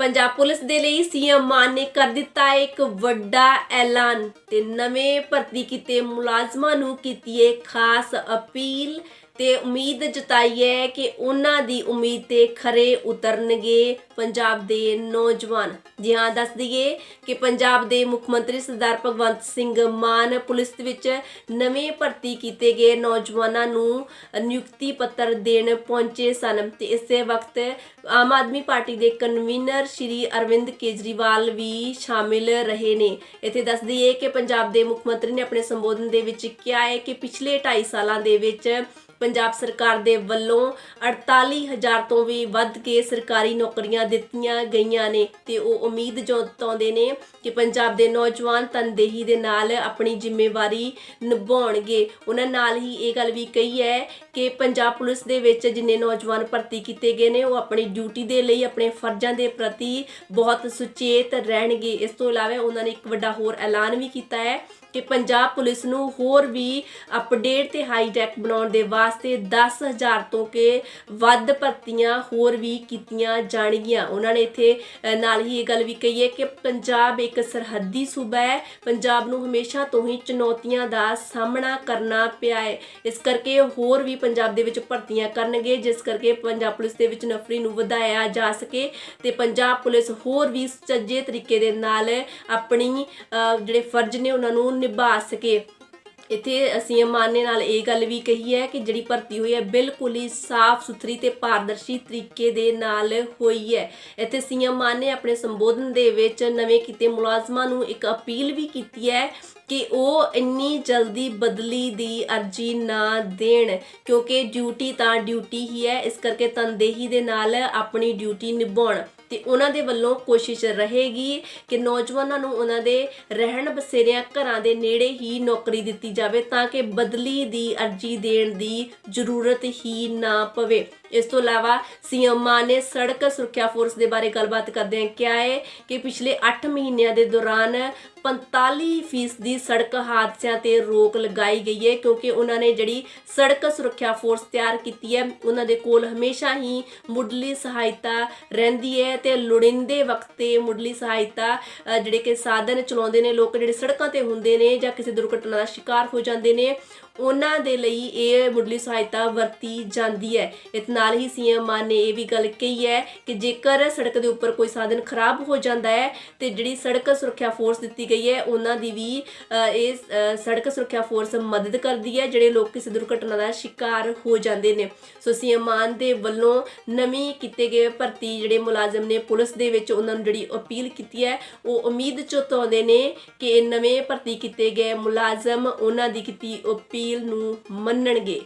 Punjab police ਦੇ ਲਈ CM ਮਾਨ ਨੇ ਕਰ ਦਿੱਤਾ ਇੱਕ ਵੱਡਾ ਐਲਾਨ ਤੇ ਨਵੇਂ ਭਰਤੀ ਕੀਤੇ ਮੁਲਾਜ਼ਮਾਂ ਨੂੰ ਕੀਤੀ ਹੈ ਖਾਸ ਅਪੀਲ। ਤੇ ਉਮੀਦ ਜਤਾਈ ਹੈ ਕਿ ਉਹਨਾਂ ਦੀ ਉਮੀਦ ਤੇ ਖਰੇ ਉਤਰਨਗੇ ਪੰਜਾਬ ਦੇ ਨੌਜਵਾਨ। ਜੀ ਹਾਂ, ਦੱਸ ਦਈਏ ਕਿ ਪੰਜਾਬ ਦੇ ਮੁੱਖ ਮੰਤਰੀ ਸਰਦਾਰ ਭਗਵੰਤ ਸਿੰਘ ਮਾਨ ਪੁਲਿਸ ਵਿੱਚ ਨਵੇਂ ਭਰਤੀ ਕੀਤੇ ਗਏ ਨੌਜਵਾਨਾਂ ਨੂੰ ਨਿਯੁਕਤੀ ਪੱਤਰ ਦੇਣ ਪਹੁੰਚੇ ਸਨ ਤੇ ਇਸੇ ਵਕਤ ਆਮ ਆਦਮੀ ਪਾਰਟੀ ਦੇ ਕਨਵੀਨਰ ਸ਼੍ਰੀ ਅਰਵਿੰਦ ਕੇਜਰੀਵਾਲ ਵੀ ਸ਼ਾਮਿਲ ਰਹੇ ਨੇ। ਇੱਥੇ ਦੱਸ ਦਈਏ ਕਿ ਪੰਜਾਬ ਦੇ ਮੁੱਖ ਮੰਤਰੀ ਨੇ ਆਪਣੇ ਸੰਬੋਧਨ ਦੇ ਵਿੱਚ ਕਿਹਾ ਹੈ ਕਿ ਪਿਛਲੇ 2.5 ਸਾਲਾਂ ਦੇ ਵਿੱਚ ਪੰਜਾਬ ਸਰਕਾਰ ਦੇ ਵੱਲੋਂ 48000 ਤੋਂ ਵੀ ਵੱਧ ਕੇ ਸਰਕਾਰੀ ਨੌਕਰੀਆਂ ਦਿੱਤੀਆਂ ਗਈਆਂ ਨੇ ਤੇ ਉਹ ਉਮੀਦ ਜਤਾਉਂਦੇ ਨੇ ਕਿ ਪੰਜਾਬ ਦੇ ਨੌਜਵਾਨ ਤਨਦੇਹੀ ਦੇ ਨਾਲ ਆਪਣੀ ਜ਼ਿੰਮੇਵਾਰੀ ਨਿਭਾਉਣਗੇ। ਉਹਨਾਂ ਨਾਲ ਹੀ ਇਹ ਗੱਲ ਵੀ ਕਹੀ ਹੈ ਕਿ ਪੰਜਾਬ ਪੁਲਿਸ ਦੇ ਵਿੱਚ ਜਿੰਨੇ ਨੌਜਵਾਨ ਭਰਤੀ ਕੀਤੇ ਗਏ ਨੇ, ਉਹ ਆਪਣੀ ਡਿਊਟੀ ਦੇ ਲਈ ਆਪਣੇ ਫਰਜ਼ਾਂ ਦੇ ਪ੍ਰਤੀ ਬਹੁਤ ਸੁਚੇਤ ਰਹਿਣਗੇ। ਇਸ ਤੋਂ ਇਲਾਵਾ ਉਹਨਾਂ ਨੇ ਇੱਕ ਵੱਡਾ ਹੋਰ ਐਲਾਨ ਵੀ ਕੀਤਾ ਹੈ ਕਿ ਪੰਜਾਬ ਪੁਲਿਸ ਨੂੰ ਹੋਰ ਵੀ ਅਪਡੇਟ ਤੇ ਹਾਈਟੈਕ ਬਣਾਉਣ ਦੇ ਵਾਸਤੇ 10000 ਤੋਂ ਕੇ ਵੱਧ ਭਰਤੀਆਂ ਹੋਰ ਵੀ ਕੀਤੀਆਂ ਜਾਣਗੀਆਂ। ਉਹਨਾਂ ਨੇ ਇੱਥੇ ਨਾਲ ਹੀ ਇਹ ਗੱਲ ਵੀ ਕਹੀ ਹੈ ਕਿ ਪੰਜਾਬ ਇੱਕ ਸਰਹੱਦੀ ਸੂਬਾ ਹੈ। ਪੰਜਾਬ ਨੂੰ ਹਮੇਸ਼ਾ ਤੋਂ ਹੀ ਚੁਣੌਤੀਆਂ ਦਾ ਸਾਹਮਣਾ ਕਰਨਾ ਪਿਆ ਹੈ। ਇਸ ਕਰਕੇ ਹੋਰ ਵੀ ਪੰਜਾਬ ਦੇ ਵਿੱਚ ਭਰਤੀਆਂ ਕਰਨਗੇ, ਜਿਸ ਕਰਕੇ ਪੰਜਾਬ ਪੁਲਿਸ ਦੇ ਵਿੱਚ ਨਫਰੀ ਨੂੰ ਵਧਾਇਆ ਜਾ ਸਕੇ ਤੇ ਪੰਜਾਬ ਪੁਲਿਸ ਹੋਰ ਵੀ ਸੱਜੇ ਤਰੀਕੇ ਦੇ ਨਾਲ ਆਪਣੀ ਜਿਹੜੇ ਫਰਜ਼ ਨੇ ਉਹਨਾਂ ਨੂੰ ਨਿਭਾ ਸਕੇ ਇੱਥੇ ਅਸੀਂ ਮਾਨੇ ਨਾਲ ਇਹ ਗੱਲ ਵੀ ਕਹੀ ਹੈ ਕਿ ਜਿਹੜੀ ਭਰਤੀ ਹੋਈ ਹੈ ਬਿਲਕੁਲ ਹੀ ਸਾਫ਼ ਸੁਥਰੀ ਤੇ ਪਾਰਦਰਸ਼ੀ ਤਰੀਕੇ ਦੇ ਨਾਲ ਹੋਈ ਹੈ। ਇੱਥੇ ਸੀਐਮ ਮਾਨ ਨੇ ਆਪਣੇ ਸੰਬੋਧਨ ਦੇ ਵਿੱਚ ਨਵੇਂ ਕੀਤੇ ਮੁਲਾਜ਼ਮਾਂ ਨੂੰ ਇੱਕ ਅਪੀਲ ਵੀ ਕੀਤੀ ਹੈ ਕਿ ਉਹ ਇੰਨੀ ਜਲਦੀ ਬਦਲੀ ਦੀ ਅਰਜ਼ੀ ਨਾ ਦੇਣ, ਕਿਉਂਕਿ ਡਿਊਟੀ ਤਾਂ ਡਿਊਟੀ ਹੀ ਹੈ, ਇਸ ਕਰਕੇ ਤਨਦੇਹੀ ਦੇ ਨਾਲ ਆਪਣੀ ਡਿਊਟੀ ਨਿਭਾਉਣ। ਤੇ ਉਹਨਾਂ ਦੇ ਵੱਲੋਂ ਕੋਸ਼ਿਸ਼ ਰਹੇਗੀ ਕਿ ਨੌਜਵਾਨਾਂ ਨੂੰ ਉਹਨਾਂ ਦੇ ਰਹਿਣ ਬਸੇਰਿਆਂ ਘਰਾਂ ਦੇ ਨੇੜੇ ਹੀ ਨੌਕਰੀ ਦਿੱਤੀ ਜਾਵੇ ਤਾਂ ਕਿ ਬਦਲੀ ਦੀ ਅਰਜ਼ੀ ਦੇਣ ਦੀ ਜ਼ਰੂਰਤ ਹੀ ਨਾ ਪਵੇ। ਇਸ ਤੋਂ ਇਲਾਵਾ ਸੀਐਮ ਮਾਨ ਨੇ ਸੜਕ ਸੁਰੱਖਿਆ ਫੋਰਸ ਦੇ ਬਾਰੇ ਗੱਲਬਾਤ ਕਰਦਿਆਂ ਕਿਹਾ ਹੈ ਕਿ ਪਿਛਲੇ 8 ਮਹੀਨਿਆਂ ਦੇ ਦੌਰਾਨ 45% ਦੀ ਸੜਕ ਹਾਦਸਿਆਂ ਤੇ ਰੋਕ ਲਗਾਈ ਗਈ ਹੈ ਕਿਉਂਕਿ ਉਹਨਾਂ ਨੇ ਜਿਹੜੀ ਸੜਕ ਸੁਰੱਖਿਆ ਫੋਰਸ ਤਿਆਰ ਕੀਤੀ ਹੈ, ਉਹਨਾਂ ਦੇ ਕੋਲ ਹਮੇਸ਼ਾ ਹੀ ਮੁੱਢਲੀ ਸਹਾਇਤਾ ਰਹਿੰਦੀ ਹੈ। ਤੇ ਲੋੜੀਂਦੇ ਵਕਤ ਮੁੱਢਲੀ ਸਹਾਇਤਾ ਜਿਹੜੇ ਕਿ ਸਾਧਨ ਚਲਾਉਂਦੇ ਨੇ ਲੋਕ ਜਿਹੜੇ ਸੜਕਾਂ ਤੇ ਹੁੰਦੇ ਨੇ ਜਾਂ ਕਿਸੇ ਦੁਰਘਟਨਾ ਦਾ ਸ਼ਿਕਾਰ ਹੋ ਜਾਂਦੇ ਨੇ ਉਹਨਾਂ ਦੇ ਲਈ ਇਹ ਮੁੱਢਲੀ ਸਹਾਇਤਾ ਵਰਤੀ ਜਾਂਦੀ ਹੈ। ਇਸ ਨਾਲ ਹੀ ਸੀਐਮ ਮਾਨ ਨੇ ਇਹ ਵੀ ਗੱਲ ਕਹੀ ਹੈ ਕਿ ਜੇਕਰ ਸੜਕ ਦੇ ਉੱਪਰ ਕੋਈ ਸਾਧਨ ਖਰਾਬ ਹੋ ਜਾਂਦਾ ਹੈ ਤੇ ਜਿਹੜੀ ਸੜਕ ਸੁਰੱਖਿਆ ਫੋਰਸ ਦਿੱਤੀ ਗਈ ਹੈ ਉਹਨਾਂ ਦੀ ਵੀ ਅ, ਇਹ ਸੜਕ ਸੁਰੱਖਿਆ ਫੋਰਸ ਮਦਦ ਕਰਦੀ ਹੈ ਜਿਹੜੇ ਲੋਕ ਕਿਸੇ ਦੁਰਘਟਨਾ ਦਾ ਸ਼ਿਕਾਰ ਹੋ ਜਾਂਦੇ ਨੇ। ਸੋ ਸੀਐਮ ਮਾਨ ਦੇ ਵੱਲੋਂ ਨਵੀਂ ਕੀਤੇ ਗਏ ਭਰਤੀ ਜਿਹੜੇ ਮੁਲਾਜ਼ਮ ਨੇ ਪੁਲਿਸ ਦੇ ਵਿੱਚ ਉਹਨਾਂ ਨੂੰ ਜਿਹੜੀ ਅਪੀਲ ਕੀਤੀ ਹੈ, ਉਹ ਉਮੀਦ ਜਤਾਉਂਦੇ ਨੇ ਕਿ ਇਹ ਨਵੇਂ ਭਰਤੀ ਕੀਤੇ ਗਏ ਮੁਲਾਜ਼ਮ ਉਹਨਾਂ ਦੀ ਕੀਤੀ ਅਪੀਲ ਨੂੰ ਮੰਨਣਗੇ।